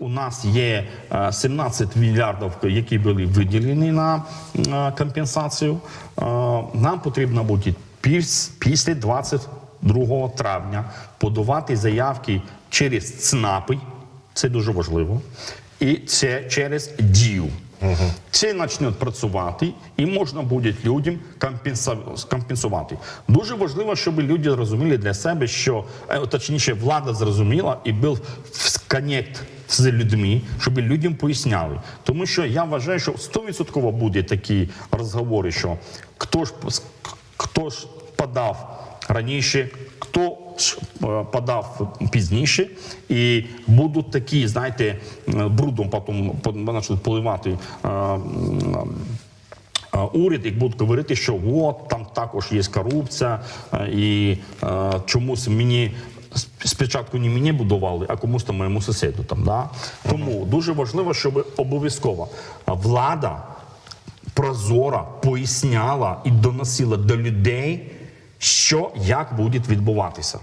У нас є е, 17 мільярдів, які були виділені на е, компенсацію. Е, Нам потрібно буде після 22 травня подавати заявки через ЦНАПи, це дуже важливо, і це через дію. Це почне працювати, і можна буде людям компенсувати. Дуже важливо, щоб люди розуміли для себе, що е, точніше влада зрозуміла і був коннект з людьми, щоб людям поясняли. Тому що я вважаю, що 100% буде такі розговори, що хто ж хто ж подав раніше, хто ж, е, подав пізніше, і будуть такі, знаєте, брудом потім поливати. е, е, Уряд і будуть говорити, що от там також є корупція, і е, чомусь мені спочатку не мені будували, а комусь там моєму сусіду. Там, да? Тому дуже важливо, щоб обов'язково влада прозоро поясняла і доносила до людей, що як буде відбуватися.